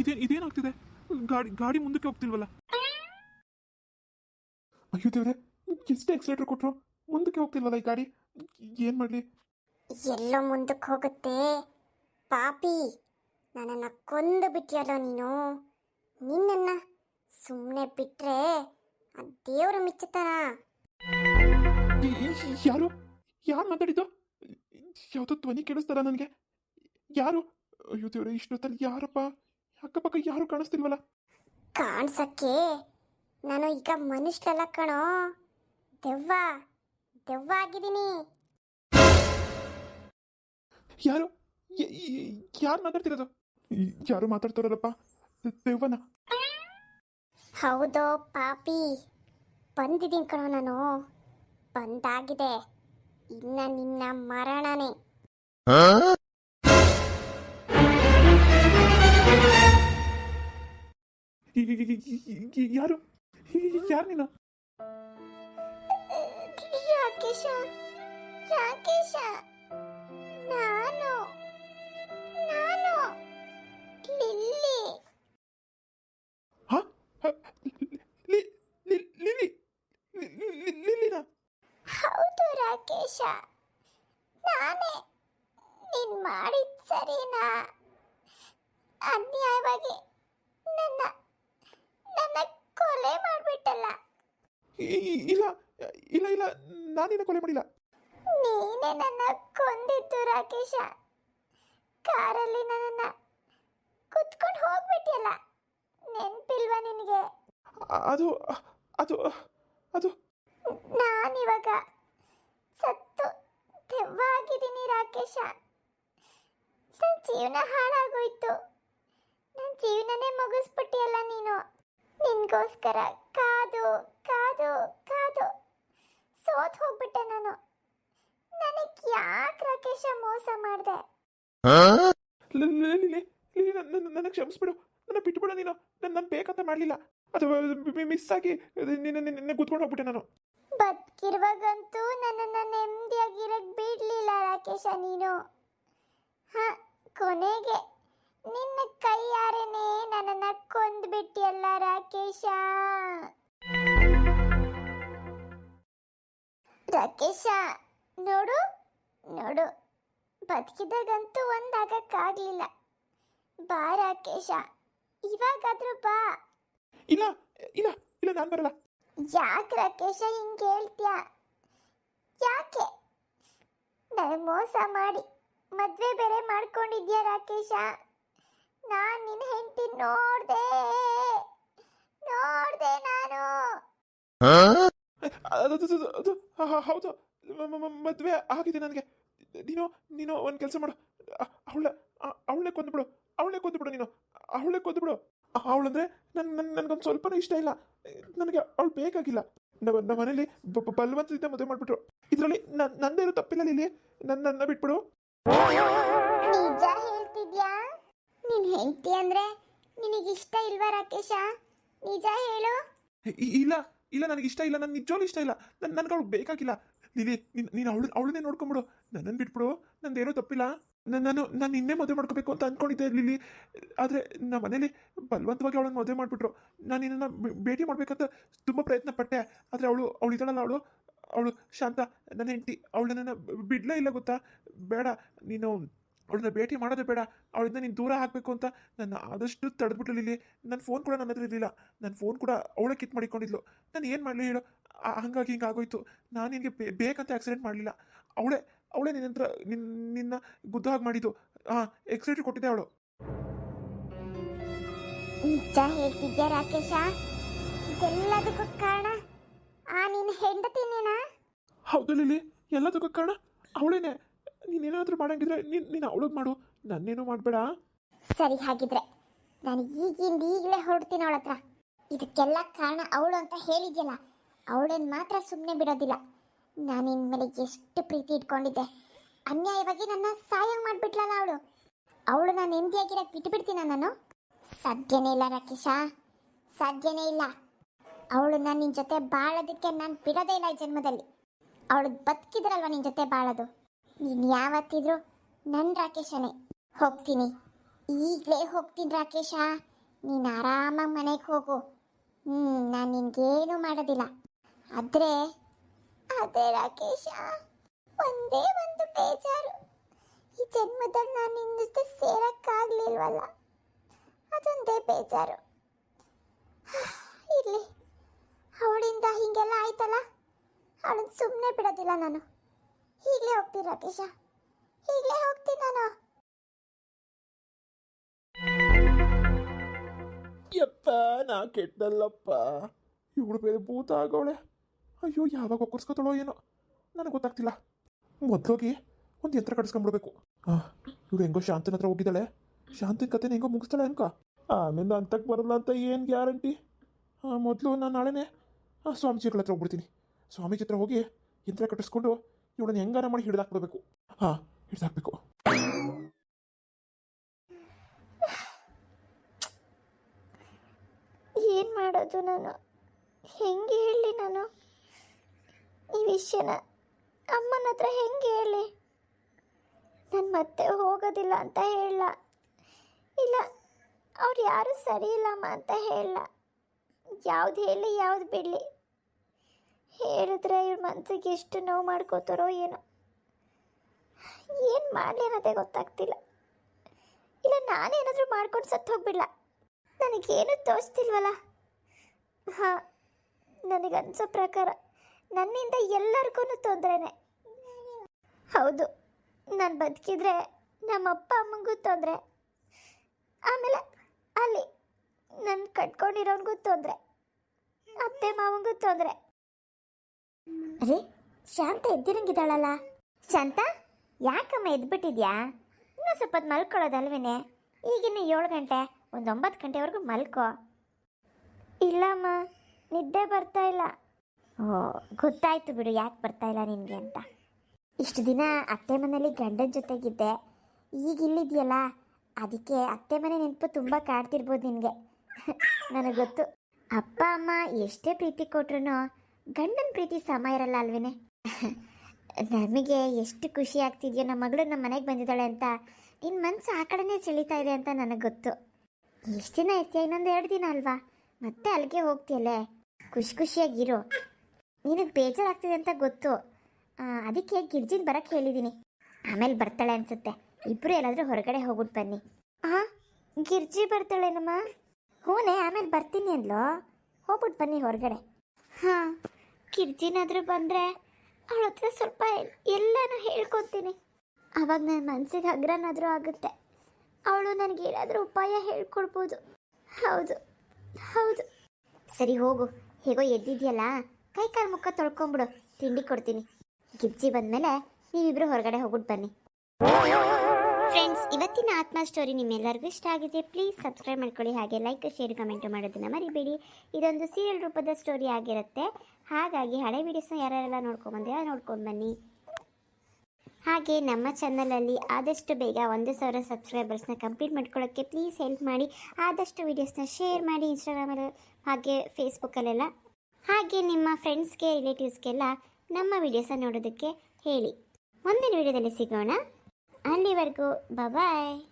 ಇದೇ ಇದೇನಾಗ್ತಿದೆ? ಗಾಡಿ ಗಾಡಿ ಮುಂದಕ್ಕೆ ಹೋಗ್ತಿಲ್ವಲ್ಲ? ಅಯ್ಯೋ ದೇವ್ರೆ ಎಷ್ಟು ಎಕ್ಸಲೇಟರ್ ಕೊಟ್ರು ಮುಂದಕ್ಕೆ ಹೋಗ್ತಿಲ್ವಲ್ಲ ಈ ಗಾಡಿ? ಏನು ಮಾಡಲಿ? ಎಲ್ಲೋ ಮುಂದಕ್ಕೆ ಹೋಗುತ್ತೆ. ಪಾಪಿ ನನ್ನನ್ನು ಕೊಂದು ಬಿಟ್ಟಿಯಲ್ಲ ನೀನು? ನಿನ್ನನ್ನು ಸುಮ್ಮನೆ ಬಿಟ್ರೆ ಆ ದೇವರು ಮಿಚ್ಚತನ ಯಾರು? ಯಾರು ಮಾತಾಡಿದ್ದು? ಯಾವುದೋ ಧ್ವನಿ ಕೇಳಿಸ್ತಾರ ನನಗೆ? ಯಾರು? ಅಯ್ಯೋ ದೇವ್ರೆ ಇಷ್ಟೊತ್ತಲ್ಲಿ ಯಾರಪ್ಪ? ಅಕ್ಕಪಕ್ಕ ಯಾರು ಕಾಣಿಸ್ತಿಲ್ವಲ್ಲ? ಕಾಣ್ಸಕ್ಕೆ? ನಾನು ಈಗ ಮನುಷ್ಯಲ್ಲ ಕಣೋ. ದೆವ್ವ ದೆವ್ವ ಆಗಿದ್ದೀನಿ ಯಾರು ಯಾರು ಮಾತಾಡ್ತಿರೋದು? ಯಾರು ಮಾತಾಡ್ತಾರಲ್ಲಪ್ಪ? ದೆವ್ವನ? ಹೌದೋ ಪಾಪಿ. ಬಂದಿದ್ದೀನಿ ಕಣೋ ನಾನು. ಬಂದಾಗಿದೆ. ಇನ್ನ ನಿನ್ನ ಮರಣನೇ. ಯಾರು ಯಾರು ನೀನು ರಾಕೇಶ ರಾಕೇಶ ನಾನು ನಾನು ಲಿಲ್ಲಿ ಹಾ ಲಿಲಿ ಲಿಲಿ ಲಿಲಿನ ಹೌದು ರಾಕೇಶ ನಾನೇ ನೀನ್ ಮಾಡಿದ ಸರಿನಾ ಅನ್ಯಾಯವಾಗಿ ನನ್ನ ನನ್ನ ಕೊಲೆ ಮಾಡ್ಬಿಟ್ಟಲ್ಲ. ಇಲ್ಲ ಇಲ್ಲ ಇಲ್ಲ ನಾನೇನು ಕೊಲೆ ಮಾಡಿಲ್ಲ. ನೀನೇ ನನ್ನ ಕೊಂದಿತ್ತು ರಾಕೇಶ. ಕಾರಲ್ಲಿ ನನ್ನನ್ನ ಕುತ್ಕೊಂಡು ಹೋಗ್ಬಿಟ್ಟಿಯಲ್ಲ ನೆನ್ಪಿಲ್ವಾ ನಿನಗೆ? ಅದು ಅದು ಅದು. ನಾನಿವಾಗ ಸತ್ತು ದೆವ್ವ ಆಗಿದ್ದೀನಿ ರಾಕೇಶ. ನನ್ನ ಜೀವನ ಹಾಳಾಗೋಯ್ತು. ನನ್ನ ಜೀವನನೇ ಮುಗಿಸ್ಬಿಟ್ಟಿಯಲ್ಲ ನೀನು. ನಿನ್ಗೋಸ್ಕರ ಕಾದು ಕಾದು ಕಾದು. ಸೋತ್ ಹೋಗ್ಬಿಟ್ಟೆ ನಾನು. ನನಗ್ ಯಾಕೆ ರಾಕೇಶ ಮೋಸ ಮಾಡ್ದೆ? ನನ್ನ ಕ್ಷಮಿಸ್ಬಿಡು. ನನ್ನ ಬಿಟ್ಬಿಡು ನೀನು. ನನ್ನ ನಾನು ಬೇಕಂತ ಮಾಡಲಿಲ್ಲ. ಅದು ಮಿಸ್ ಆಗಿ ನಿನ್ನ ಕೂತ್ಕೊಂಡು ಹೋಗ್ಬಿಟ್ಟೆ ನಾನು. ಬದುಕಿರುವಾಗಂತೂ ನನ್ನನ್ನ ನೆಮ್ಮದಿಯಾಗಿರಕ್ ಬಿಡ್ಲಿಲ್ಲ ರಾಕೇಶ ನೀನು. ಹ ಕೊನೆಗೆ. ನಿನ್ನ ನನ್ನ ನನ್ನನ್ನ ಕೊಂದ್ಬಿಟ್ಟಿಯಲ್ಲ ರಾಕೇಶ? ರಾಕೇಶ ನೋಡು ನೋಡು. ಬದುಕಿದಾಗಂತೂ ಒಂದಾಗಕ್ಕಾಗ್ಲಿಲ್ಲ. ಬಾ ರಾಕೇಶ ಇವಾಗಾದ್ರೂ ಬಾ. ಇಲ್ಲ ಇಲ್ಲ ಇಲ್ಲ ನಾನು ಬರಲ್ಲ. ಯಾಕೆ ರಾಕೇಶ ಹಿಂಗೆ ಹೇಳ್ತೀಯ? ಯಾಕೆ? ನಾನು ಮೋಸ ಮಾಡಿ. ಮದುವೆ ಬೇರೆ ಮಾಡ್ಕೊಂಡಿದ್ಯಾ ರಾಕೇಶ? ನಾನು ನಿನ್ನ ಹೆಂಡತಿ ನೋಡ್ದೆ. ನೋಡ್ದೆ ನಾನು. ಅದು ಅದು- ಅದು- ಅದು ಹ- ಹೌದು. ಮದುವೆ ಆಗಿದೆ ನನಗೆ. ನೀನು ನೀನು ಒಂದು ಕೆಲಸ ಮಾಡು. ಅವಳ ಅವಳೇ ಕೊಂದುಬಿಡು. ಅವಳೇ ಕೊಂದುಬಿಡು ನೀನು. ಅವಳೇ ಕೊಂದ್ಬಿಡು. ಅವಳಂದ್ರೆ ನನ್ ನನ್ನ ನನಗೊಂದು ಸ್ವಲ್ಪನೂ ಇಷ್ಟ ಇಲ್ಲ. ನನಗೆ ಅವಳು ಬೇಕಾಗಿಲ್ಲ. ನಮ್ಮ ನಮ್ಮ ಮನೇಲಿ ಬಲವಂತದಿಂದ ಮದುವೆ ಮಾಡಿಬಿಟ್ರು. ಇದರಲ್ಲಿ ನನ್ನ ನಂದೇನು ತಪ್ಪಿಲ್ಲ ಇಲ್ಲಿ ನನ್ನ ನನ್ನ ಬಿಟ್ಬಿಡು. ಅಂದ್ರೆ ನಿನಗಿಷ್ಟ ಇಲ್ವಾ ರಾಕೇಶ? ನಿಜ ಹೇಳು. ಇಲ್ಲ ಇಲ್ಲ ನನಗೆ ಇಷ್ಟ ಇಲ್ಲ ನನ್ನ ನಿಜವಾಗ್ಲೂ ಇಷ್ಟ ಇಲ್ಲ. ನನ್, ನನ್ಗೆ ಅವಳು ಬೇಕಾಗಿಲ್ಲ. ನೀನೇ, ನೀನು ಅವಳು, ಅವಳನ್ನೇ ನೋಡ್ಕೊಂಬಿಡು. ನನ್ನನ್ನು ಬಿಟ್ಬಿಡು. ನಂದೇನೋ ತಪ್ಪಿಲ್ಲ. ನಾನು ನಾನು ನಾನು ಇನ್ನೇ ಮದುವೆ ಮಾಡ್ಕೋಬೇಕು ಅಂತ ಅಂದ್ಕೊಂಡಿದ್ದೆ ಲಿಲಿ ಆದರೆ ನಮ್ಮ ಮನೇಲಿ ಬಲವಂತವಾಗಿ ಅವಳನ್ನು ಮದುವೆ ಮಾಡಿಬಿಟ್ರು. ನಾನು ನಿನ್ನನ್ನು ಭೇಟಿ ಮಾಡಬೇಕಂತ ತುಂಬ ಪ್ರಯತ್ನ ಪಟ್ಟೆ ಆದರೆ ಅವಳು ಅವಳು ಇದ್ದಾಳಲ್ಲ ಅವಳು. ಅವಳು ಶಾಂತ, ನನ್ನ ಹೆಂಡತಿ. ಅವಳು ನನ್ನ ಬಿಡಲೇ ಇಲ್ಲ ಗೊತ್ತಾ? ಬೇಡ, ನೀನು ಅವಳನ್ನ ಭೇಟಿ ಮಾಡೋದು ಬೇಡ. ಅವಳಿಂದ ನೀನು ದೂರ ಆಗಬೇಕು ಅಂತ ನನ್ನ ಆದಷ್ಟು ತಡೆದ್ಬಿಟ್ಟು ಲಿಲಿ. ನನ್ನ ಫೋನ್ ಕೂಡ ನನ್ನ ಹತ್ರ ಇರಲಿಲ್ಲ. ನನ್ನ ಫೋನ್ ಕೂಡ ಅವಳೇ ಕಿತ್ ಮಾಡಿಕೊಂಡಿದ್ಲು. ನಾನು ಏನು ಮಾಡಲಿ ಹೇಳು? ಹಂಗಾಗಿ ಹಿಂಗೆ ಆಗೋಯ್ತು. ನಾನು ನಿನಗೆ ಬೇಕಂತ ಆಕ್ಸಿಡೆಂಟ್ ಮಾಡಲಿಲ್ಲ. ಅವಳೇ ಅವಳೇ ನಿನ್ನ ಹತ್ರ ನಿನ್ನ ನಿನ್ನ ಗುದ್ದ ಹಾಗೆ ಮಾಡಿದ್ದು. ಹಾಂ ಎಕ್ಸಿಡೆಂಟ್ ಕೊಟ್ಟಿದ್ದೆ ಅವಳು. ನಿಜ ಹೇಳ್ತಿದ್ಯಾ ರಾಕೇಶ? ಇದೆಲ್ಲದಕ್ಕೂ ಕಾರಣ ಆ ನಿನ್ನ ಹೆಂಡತಿನೇನಾ? ಹೌದು ಲಿಲಿ ಎಲ್ಲದಕ್ಕೂ ಕಾರಣ ಅವಳೇನೆ. ನೀನೇನಾದರೂ ಮಾಡಂಗಿದ್ರೆ ನೀನು ನೀನು ಅವಳಿಗೆ ಮಾಡು. ನನ್ನೇನು ಮಾಡಬೇಡ. ಸರಿ, ಹಾಗಿದ್ರೆ ನಾನು ಈಗಿಂದ ಈಗಲೇ ಹೊರಡ್ತೀನಿ ಅವಳ ಹತ್ರ. ಇದಕ್ಕೆಲ್ಲ ಕಾರಣ ಅವಳು ಅಂತ ಹೇಳಿದ್ಯಲ್ಲ, ಅವಳೇನು ಮಾತ್ರ ಸುಮ್ಮನೆ ಬಿಡೋದಿಲ್ಲ. ನಾನು ಮೇಲೆ ಎಷ್ಟು ಪ್ರೀತಿ ಇಟ್ಕೊಂಡಿದ್ದೆ. ಅನ್ಯಾಯವಾಗಿ ನನ್ನ ಸಹಾಯ ಮಾಡಿಬಿಟ್ಲಲ್ಲ ಅವಳು. ಅವಳು ನಾನು ನೆಮ್ಮದಿಯಾಗಿರಕ್ಕೆ ಬಿಟ್ಬಿಡ್ತೀನ ನಾನು. ಸಾಧ್ಯನೇ ಇಲ್ಲ ರಾಕೇಶ. ಸಾಧ್ಯನೇ ಇಲ್ಲ. ಅವಳು ನಾನು ನಿನ್ನ ಜೊತೆ ಬಾಳೋದಕ್ಕೆ ನಾನು ಬಿಡೋದೇ ಇಲ್ಲ ಈ ಜನ್ಮದಲ್ಲಿ. ಅವಳು ಬದುಕಿದ್ರಲ್ವ ನಿನ್ನ ಜೊತೆ ಬಾಳೋದು? ನೀನು ಯಾವತ್ತಿದ್ರು ನನ್ನ ರಾಕೇಶನೇ. ಹೋಗ್ತೀನಿ. ಈಗಲೇ ಹೋಗ್ತೀನಿ ರಾಕೇಶ. ನೀನು ಆರಾಮಾಗಿ ಮನೆಗೆ ಹೋಗು. ಹ್ಞೂ ನಾನು ನಿನಗೇನು ಮಾಡೋದಿಲ್ಲ. ಆದರೆ ಅದೇ ರಾಕೇಶ, ಒಂದೇ ಒಂದು ಬೇಜಾರು. ಈ ಜನ್ಮದಲ್ಲಿ ನಾನು ನಿನ್ನ ಜೊತೆ ಸೇರೋಕ್ಕಾಗಲಿಲ್ವಲ್ಲ? ಅದೊಂದೇ ಬೇಜಾರು. ಇರಲಿ. ಅವಳಿಂದ ಹೀಗೆಲ್ಲ ಆಯ್ತಲ್ಲ? ಅವಳನ್ನು ಸುಮ್ಮನೆ ಬಿಡೋದಿಲ್ಲ ನಾನು. ಈಗಲೇ ಹೋಗ್ತೀನಿ ರಾಕೇಶ? ಈಗಲೇ ಹೋಗ್ತೀನಿ ನಾನು. ಯಪ್ಪ ನಾ ಕೆಟ್ಟಲ್ಲಪ್ಪ ಇವಳು ಬೇರೆ ಭೂತ ಆಗೋಳೆ. ಅಯ್ಯೋ, ಯಾವಾಗ ಒಕ್ಕರ್ಸ್ಕೊತಾಳೋ ಏನೋ. ನನಗೆ ಗೊತ್ತಾಗ್ತಿಲ್ಲ. ಮೊದಲೋಗಿ ಒಂದು ಯಂತ್ರ ಕಟ್ಸ್ಕೊಂಡ್ಬಿಡ್ಬೇಕು. ಹಾಂ ಇವಳು ಹೆಂಗೋ ಶಾಂತಿನ ಹತ್ರ ಹೋಗಿದ್ದಾಳೆ. ಶಾಂತಿನ ಕತೆನ ಹೆಂಗೋ ಮುಗಿಸ್ತಾಳೆ ಅನ್ಕ. ಆಮೇಲೆ ಅಂತಕ್ಕೆ ಬರಲ್ಲ ಅಂತ ಏನು ಗ್ಯಾರಂಟಿ? ಮೊದಲು ನಾನು ನಾಳೆನೇ ಸ್ವಾಮೀಜಿಗಳ ಹತ್ರ ಹೋಗ್ಬಿಡ್ತೀನಿ. ಸ್ವಾಮೀಜಿ ಹತ್ರ ಹೋಗಿ ಯಂತ್ರ ಕಟ್ಟಿಸ್ಕೊಂಡು ಇವಳನ್ನ ಹೆಂಗಾರ ಮಾಡಿ ಹಿಡಿದಾಕ್ಬಿಡ್ಬೇಕು? ಹಾ, ಹಿಡಿದಾಕ್ಬೇಕು. ಏನು ಮಾಡೋದು ನಾನು? ಹೆಂಗೆ ಹೇಳಲಿ ನಾನು? ಈ ವಿಷಯನ ಅಮ್ಮನ ಹತ್ರ ಹೆಂಗೆ ಹೇಳಿ? ನಾನು ಮತ್ತೆ ಹೋಗೋದಿಲ್ಲ ಅಂತ ಹೇಳ. ಇಲ್ಲ, ಅವ್ರು ಯಾರು ಸರಿ ಇಲ್ಲಮ್ಮ ಅಂತ ಹೇಳ. ಯಾವ್ದು ಹೇಳಿ, ಯಾವ್ದು ಬಿಡಲಿ. ಹೇಳಿದ್ರೆ ಇವ್ರ ಮನಸ್ಸಿಗೆ ಎಷ್ಟು ನೋವು ಮಾಡ್ಕೋತಾರೋ ಏನೋ. ಏನು ಮಾಡಲಿ ಅನ್ನೋದೇ ಗೊತ್ತಾಗ್ತಿಲ್ಲ. ಇಲ್ಲ ನಾನೇನಾದರೂ ಮಾಡ್ಕೊಂಡು ಸತ್ತು ಹೋಗ್ಬಿಡ್ಲ? ನನಗೇನು ತೋರಿಸ್ತಿಲ್ವಲ್ಲ ಹಾಂ ನನಗನ್ಸೋ ಪ್ರಕಾರ ನನ್ನಿಂದ ಎಲ್ಲರಿಗೂ ತೊಂದರೆನೆ. ಹೌದು, ನಾನು ಬದುಕಿದ್ರೆ ನಮ್ಮ ಅಪ್ಪ ಅಮ್ಮಂಗೂ ತೊಂದರೆ. ಆಮೇಲೆ ಅಲ್ಲಿ ನನ್ನ ಕಟ್ಕೊಂಡಿರೋನ್ಗೂ ತೊಂದರೆ. ಅತ್ತೆ ಮಾವಂಗೂ ತೊಂದರೆ. ಅರೆ ಶಾಂತ ಎದ್ದಿರಂಗಿದ್ದಾಳಲ್ಲ. ಶಾಂತ, ಯಾಕಮ್ಮ ಎದ್ಬಿಟ್ಟಿದ್ಯಾ? ಇನ್ನೂ ಸ್ವಲ್ಪ ಮಲ್ಕೊಳ್ಳೋದಲ್ವೇನೆ? ಈಗಿನ ಏಳು ಗಂಟೆ ಒಂದು ಒಂಬತ್ತು ಗಂಟೆವರೆಗೂ ಮಲ್ಕೋ. ಇಲ್ಲಮ್ಮ, ನಿದ್ದೆ ಬರ್ತಾ ಇಲ್ಲ. ಓ, ಗೊತ್ತಾಯ್ತು ಬಿಡು, ಯಾಕೆ ಬರ್ತಾ ಇಲ್ಲ ನಿನಗೆ ಅಂತ. ಇಷ್ಟು ದಿನ ಅತ್ತೆ ಮನೇಲಿ ಗಂಡನ ಜೊತೆಗಿದ್ದೆ. ಈಗ ಇಲ್ಲಿದೆಯಲ್ಲ, ಅದಕ್ಕೆ ಅತ್ತೆ ಮನೆ ನೆನಪು ತುಂಬ ಕಾಡ್ತಿರ್ಬೋದು ನಿನಗೆ. ನನಗೆ ಗೊತ್ತು. ಅಪ್ಪ, ಅಮ್ಮ ಎಷ್ಟೇ ಪ್ರೀತಿ ಕೊಟ್ರು ಗಂಡನ ಪ್ರೀತಿ ಸಮ ಇರಲ್ಲ ಅಲ್ವೇನೆ? ನಮಗೆ ಎಷ್ಟು ಖುಷಿ ಆಗ್ತಿದೆಯೋ, ನಮ್ಮ ಮಗಳು ನಮ್ಮ ಮನೆಗೆ ಬಂದಿದ್ದಾಳೆ ಅಂತ ನಿನ್ನ ಮನಸ್ಸು ಆ ಕಡೆನೇ ಸೆಳೀತಾ ಇದೆ ಅಂತ ನನಗೆ ಗೊತ್ತು. ಎಷ್ಟು ದಿನ ಇರ್ತೀಯ? ಇನ್ನೊಂದು ಎರಡು ದಿನ ಅಲ್ವಾ? ಮತ್ತೆ ಅಲ್ಲಿಗೆ ಹೋಗ್ತೀಯಲ್ಲೇ? ಖುಷಿ ಖುಷಿಯಾಗಿರು ನಿನಗೆ ಬೇಜಾರಾಗ್ತಿದೆ ಅಂತ ಗೊತ್ತು. ಅದಕ್ಕೆ ಗಿರ್ಜಿನ ಬರಕ್ಕೆ ಹೇಳಿದ್ದೀನಿ ಆಮೇಲೆ ಬರ್ತಾಳೆ ಅನ್ಸುತ್ತೆ. ಇಬ್ಬರು ಎಲ್ಲಾದರೂ ಹೊರಗಡೆ ಹೋಗ್ಬಿಟ್ಟು ಬನ್ನಿ. ಹಾಂ ಗಿರ್ಜಿ ಬರ್ತಾಳೇನಮ್ಮ? ಹೂನೇ, ಆಮೇಲೆ ಬರ್ತೀನಿ ಅಂದ್ಲೋ? ಹೋಗ್ಬಿಟ್ಟು ಬನ್ನಿ ಹೊರಗಡೆ. ಹಾಂ. ಗಿರ್ಜಿನಾದರೂ ಬಂದರೆ ಅವಳ ಹತ್ರ ಸ್ವಲ್ಪ ಎಲ್ಲನೂ ಹೇಳ್ಕೊತೀನಿ ಅವಾಗ ನನ್ನ ಮನಸ್ಸಿಗೆ ಹಗ್ರನಾದರೂ ಆಗುತ್ತೆ. ಅವಳು ನನಗೆ ಏನಾದರೂ ಉಪಾಯ ಹೇಳ್ಕೊಡ್ಬೋದು. ಹೌದು ಹೌದು. ಸರಿ, ಹೋಗು. ಹೇಗೋ ಎದ್ದಿದ್ಯಲ್ಲ? ಕೈ ಕಾಲು ಮುಖ ತೊಳ್ಕೊಂಬಿಡು. ತಿಂಡಿ ಕೊಡ್ತೀನಿ. ಗಿರ್ಜಿ ಬಂದಮೇಲೆ ನೀವಿಬ್ರು ಹೊರಗಡೆ ಹೋಗ್ಬಿಟ್ಟು ಬನ್ನಿ. ಫ್ರೆಂಡ್ಸ್ ಇವತ್ತಿನ ಆತ್ಮ ಸ್ಟೋರಿ ನಿಮ್ಮೆಲ್ಲರಿಗೂ ಇಷ್ಟ ಆಗಿದೆ. ಪ್ಲೀಸ್ ಸಬ್ಸ್ಕ್ರೈಬ್ ಮಾಡ್ಕೊಳ್ಳಿ. ಹಾಗೆ ಲೈಕ್ ಶೇರ್ ಕಮೆಂಟ್ ಮಾಡೋದನ್ನ ಮರಿಬೇಡಿ. ಇದೊಂದು ಸೀರಿಯಲ್ ರೂಪದ ಸ್ಟೋರಿ ಆಗಿರುತ್ತೆ. ಹಾಗಾಗಿ ಹಳೆ ವಿಡಿಯೋಸ್ನ ಯಾರ್ಯಾರೆಲ್ಲ ನೋಡ್ಕೊಂಡ್ಬಂದ್ರೆ ನೋಡ್ಕೊಂಡು ಬನ್ನಿ. ಹಾಗೆ ನಮ್ಮ ಚಾನಲಲ್ಲಿ ಆದಷ್ಟು ಬೇಗ ಒಂದು ಸಾವಿರ ಸಬ್ಸ್ಕ್ರೈಬರ್ಸ್ನ ಕಂಪ್ಲೀಟ್ ಮಾಡ್ಕೊಳ್ಳೋಕ್ಕೆ ಪ್ಲೀಸ್ ಹೆಲ್ಪ್ ಮಾಡಿ. ಆದಷ್ಟು ವೀಡಿಯೋಸ್ನ ಶೇರ್ ಮಾಡಿ ಇನ್ಸ್ಟಾಗ್ರಾಮಲ್ಲಿ ಹಾಗೆ ಫೇಸ್ಬುಕ್ಕಲ್ಲೆಲ್ಲ ಹಾಗೆ ನಿಮ್ಮ ಫ್ರೆಂಡ್ಸ್ಗೆ ರಿಲೇಟಿವ್ಸ್ಗೆಲ್ಲ ನಮ್ಮ ವೀಡಿಯೋಸನ್ನ ನೋಡೋದಕ್ಕೆ ಹೇಳಿ. ಮುಂದಿನ ವೀಡಿಯೋದಲ್ಲಿ ಸಿಗೋಣ. అన్ని వరకు. బాయ్